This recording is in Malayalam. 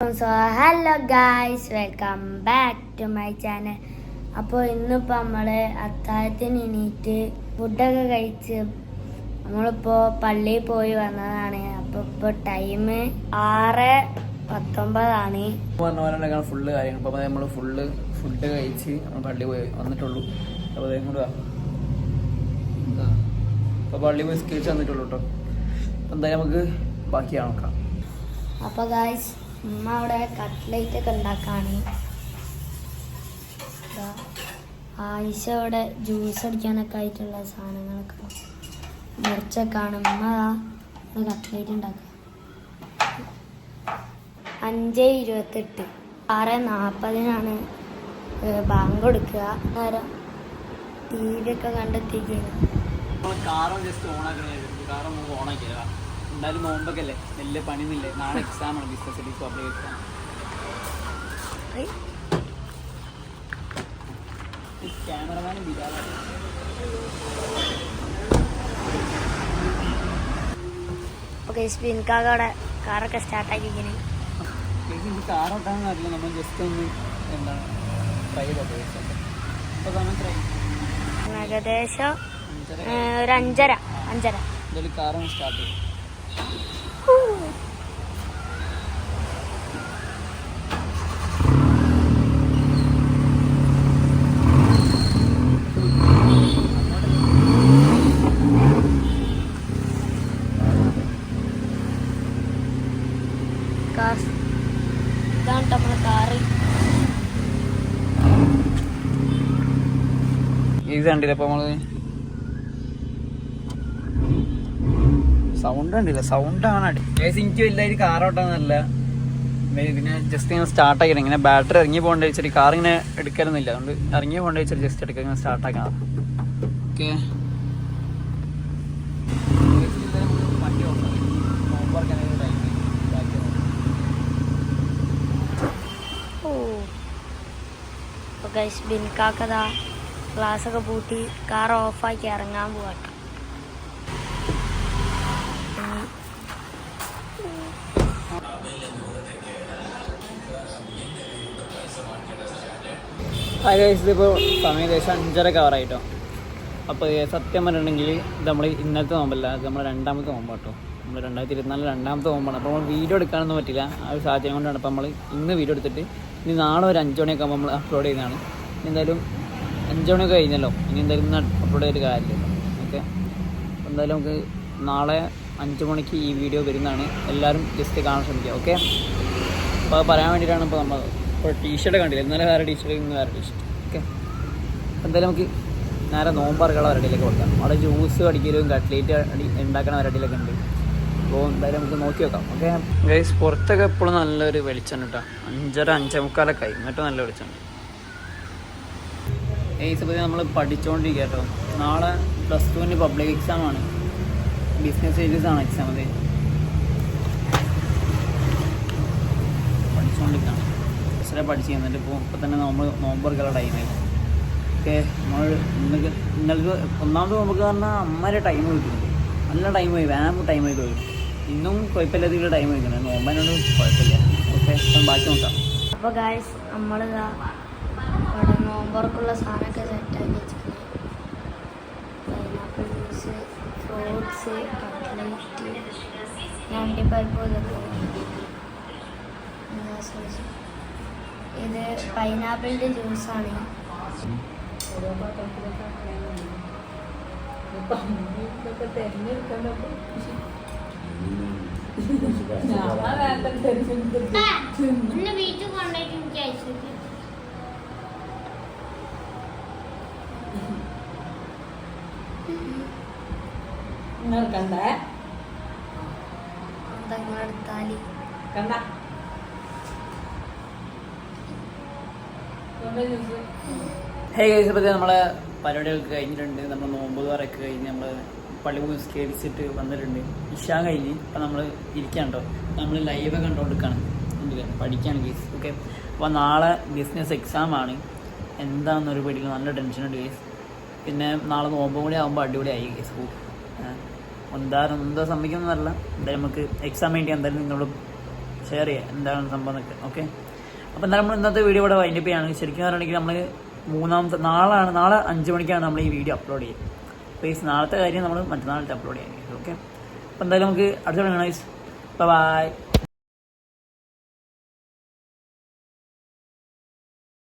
So hello guys welcome back to my channel അപ്പോൾ ഇന്നിപ്പോൾ നമ്മൾ അത്താഴത്തിന് എണീറ്റ് ഫുഡൊക്കെ കഴിച്ച് നമ്മളിപ്പോൾ പള്ളിയിൽ പോയി വന്നതാണ്. അപ്പോൾ ഇപ്പോൾ ടൈം ആറ് പത്തൊമ്പതാണ്. പറഞ്ഞ പോലെ ഫുള്ള് കാര്യങ്ങൾ. അപ്പോൾ നമ്മൾ ഫുള്ള് ഫുഡ് കഴിച്ച് നമ്മൾ പള്ളി പോയി വന്നിട്ടുള്ളൂ. അപ്പോൾ അതേ കൂടെ അപ്പോൾ പള്ളി പോയി സ്കേച്ച് വന്നിട്ടുള്ളൂ കേട്ടോ എന്തായാലും നമുക്ക് ബാക്കി നോക്കാം അപ്പോൾ ഗായ്സ് ഉമ്മ അവിടെ കട്ട്ലേറ്റ് ഒക്കെ ഉണ്ടാക്കാണ്. ആയിഷ അവിടെ ജ്യൂസ് അടിക്കാനൊക്കെ ആയിട്ടുള്ള സാധനങ്ങളൊക്കെ. മുറിച്ചൊക്കെയാണ് ഉമ്മ കട്ട്ലേറ്റ് ഉണ്ടാക്കുക. അഞ്ച് ഇരുപത്തെട്ട്. ആറ് നാൽപ്പതിനാണ് ബാങ്ക് കൊടുക്കുക. നേരം ടി വി ഒക്കെ കണ്ടെത്തിക്കുന്നു കാറും കാറും എന്തായാലും നോമ്പൊക്കെ അല്ലേ വലിയ പണിയൊന്നുമില്ലേ? നാളെ എക്സാം ആണ്. ബിസിനസ് സ്റ്റഡീസ് പബ്ലിക് എക്സാം ക്യാമറമാനും ബിരാലാണ് ഓക്കെ സ്പിൻകാക അവിടെ കാറൊക്കെ സ്റ്റാർട്ടാക്കിക്കുന്നു എനിക്ക് കാർ ഓട്ടാണെന്ന് അറിയില്ല. നമ്മൾ ജസ്റ്റ് ഒന്ന് എന്താണ് ട്രൈ ഏകദേശം ഒരു അഞ്ചര അഞ്ചര. കാറൊന്ന് സ്റ്റാർട്ട് ചെയ്യും. ഇതാണ് നമ്മളെ കാറ്. ഇത് കണ്ടില്ല അപ്പോൾ നമ്മൾ സൗണ്ട് ഉണ്ടല്ല സൗണ്ട് ആണ് അടി ഗൈസ് എനിക്ക് വലിയൊരു കാർ ഓട്ടാന്നല്ല പിന്നെ ജസ്റ്റ് ഇങ്ങനെ സ്റ്റാർട്ട് ആക്കിയത് ഇങ്ങനെ ബാറ്ററി ഇറങ്ങി പോകേണ്ട വെച്ചിട്ട് കാർ ഇങ്ങനെ എടുക്കലൊന്നുമില്ല. അതുകൊണ്ട് ഇറങ്ങി പോകേണ്ട വെച്ചിട്ട് ജസ്റ്റ് എടുക്കുക. ഇങ്ങനെ സ്റ്റാർട്ട് ആക്കാം ഓക്കെ ബിൻകാക്കതാ ഗ്ലാസ്സൊക്കെ പൂട്ടി കാർ ഓഫാക്കി ഇറങ്ങാൻ പോവാട്ടോ ഇതിപ്പോൾ സമയം ഏകദേശം അഞ്ചര കവറായിട്ടോ അപ്പോൾ സത്യം പറഞ്ഞിട്ടുണ്ടെങ്കിൽ ഇത് നമ്മൾ ഇന്നത്തെ നോമ്പല്ല ഇത് നമ്മൾ രണ്ടാമത്തെ നോമ്പാട്ടോ നമ്മൾ രണ്ടായിരത്തി ഇരുപത്തിനാല് രണ്ടാമത്തെ നോമ്പാണ്. അപ്പോൾ നമ്മൾ വീഡിയോ എടുക്കാനൊന്നും പറ്റില്ല. ആ ഒരു സാഹചര്യം കൊണ്ടാണ് അപ്പോൾ നമ്മൾ ഇന്ന് വീഡിയോ എടുത്തിട്ട് ഇനി നാളെ ഒരു അഞ്ച് മണിയൊക്കെ ആകുമ്പോൾ നമ്മൾ അപ്ലോഡ് ചെയ്യുന്നതാണ്. ഇനി എന്തായാലും അഞ്ച് മണിയൊക്കെ കഴിഞ്ഞല്ലോ. ഇനി എന്തായാലും ഇന്ന് അപ്ലോഡ് ചെയ്തിട്ട് കാര്യമില്ല ഓക്കെ. എന്തായാലും നമുക്ക് നാളെ അഞ്ച് മണിക്ക് ഈ വീഡിയോ വരുന്നതാണ്. എല്ലാവരും ജസ്റ്റ് കാണാൻ ശ്രമിക്കുക. ഓക്കെ. അപ്പോൾ പറയാൻ വേണ്ടിയിട്ടാണ് ഇപ്പോൾ നമ്മൾ ഇപ്പോൾ ടീഷർട്ട് കണ്ടില്ല? ഇന്നലെ വേറെ ടീഷർട്ട് ഇന്ന് വേറെ ടീഷർട്ട് ഓക്കെ. എന്തായാലും നമുക്ക് നേരെ നോമ്പറക്കുള്ള വരട്ടിയിലേക്ക് കൊടുക്കാം. അവിടെ ജ്യൂസ് അടിക്കലും കട്ട്ലേറ്റ് അടി ഉണ്ടാക്കണ വരട്ടിയിലൊക്കെ ഉണ്ട്. അപ്പോൾ എന്തായാലും നമുക്ക് നോക്കി വെക്കാം. ഓക്കെ? ഗൈസ് പുറത്തൊക്കെ എപ്പോഴും നല്ലൊരു വെളിച്ചം കേട്ടോ അഞ്ചര അഞ്ചേ മുക്കാലൊക്കെ ആയി. എന്നിട്ട് നല്ല വെളിച്ചം ഗൈസ് ഇപ്പോൾ നമ്മൾ പഠിച്ചുകൊണ്ടിരിക്കുക കേട്ടോ നാളെ പ്ലസ് ടുവിന്റെ പബ്ലിക് എക്സാം ആണ്. ബിസിനസ് സ്റ്റഡീസ് ആണ് എക്സാം അത് എക്സ്റേ പഠിച്ച് എന്നിട്ട് ഇപ്പോൾ ഇപ്പോൾ തന്നെ നമ്മൾ നോമ്പർക്കുള്ള ടൈമായി ഓക്കെ നമ്മൾ നിങ്ങൾക്ക് നിങ്ങൾക്ക് ഒന്നാമത് നമുക്ക് പറഞ്ഞാൽ അമ്മരെ ടൈം കിട്ടുന്നുണ്ട് നല്ല ടൈം പോയി വേണം ആയി പോയി ഇന്നും കുഴപ്പമില്ലാത്ത ടൈം വയ്ക്കണം നോമ്പാനോട് കുഴപ്പമില്ല ഓക്കെ അപ്പം ബാക്കി നോക്കാം. അപ്പോൾ ഗായ്സ് നമ്മൾ ഇവിടെ നോമ്പുറക്കുള്ള സാധനമൊക്കെ സെറ്റാക്കി വെച്ചിട്ടുണ്ട് പൈനാപ്പിൾ ജ്യൂസ് ഫ്രൂട്ട്സ് കട്ട്ലേറ്റ് ഞണ്ടിപ്പരിപ്പ് ഇതൊക്കെ? ഇത് പൈനാപ്പിളിന്റെ ജ്യൂസാണ് വീട്ടിൽ കൊണ്ടുപോയിട്ട് എനിക്ക് അയച്ചു കണ്ട കണ്ട ഹേ ഗൈസ് പറ്റി നമ്മളെ പരിപാടികൾക്ക് കഴിഞ്ഞിട്ടുണ്ട്. നമ്മൾ നോമ്പ് തുറയൊക്കെ കഴിഞ്ഞ് നമ്മൾ പള്ളി പോയി സ്കേരിച്ചിട്ട് വന്നിട്ടുണ്ട്. ഇഷാ കഴിഞ്ഞ് അപ്പം നമ്മൾ ഇരിക്കാൻ കേട്ടോ നമ്മൾ ലൈവ് കണ്ടുകൊടുക്കുകയാണ് എന്തില്ല പഠിക്കുകയാണ് ഗൈസ് ഓക്കെ അപ്പോൾ നാളെ ബിസിനസ് എക്സാം ആണ്. എന്താണെന്നൊരു പേടിക്ക് നല്ല ടെൻഷനുണ്ട് ഗൈസ് പിന്നെ നാളെ നോമ്പും കൂടി ആകുമ്പോൾ അടിപൊളിയായി ഗൈസ് എന്തായാലും എന്താ സംഭവിക്കുന്നതല്ല എന്തായാലും നമുക്ക് എക്സാം വേണ്ടി എന്തായാലും നിങ്ങളോട് ഷെയർ ചെയ്യാം. എന്താണ് സംഭവം എന്നൊക്കെ. ഓക്കെ അപ്പോൾ എന്തായാലും നമ്മൾ ഇന്നത്തെ വീഡിയോ ഇവിടെ വൈൻഡപ്പ് ചെയ്യാണ്. ശരിക്കും പറയുകയാണെങ്കിൽ നമ്മൾ മൂന്നാമത്തെ നാളാണ് നാളെ അഞ്ച് മണിക്കാണ് നമ്മൾ ഈ വീഡിയോ അപ്ലോഡ് ചെയ്യുക അപ്പോൾ ഈ നാളത്തെ കാര്യം നമ്മൾ മറ്റന്നാളത്തെ അപ്ലോഡ് ചെയ്യാൻ ഓക്കെ അപ്പോൾ എന്തായാലും നമുക്ക് അടുത്ത ബൈ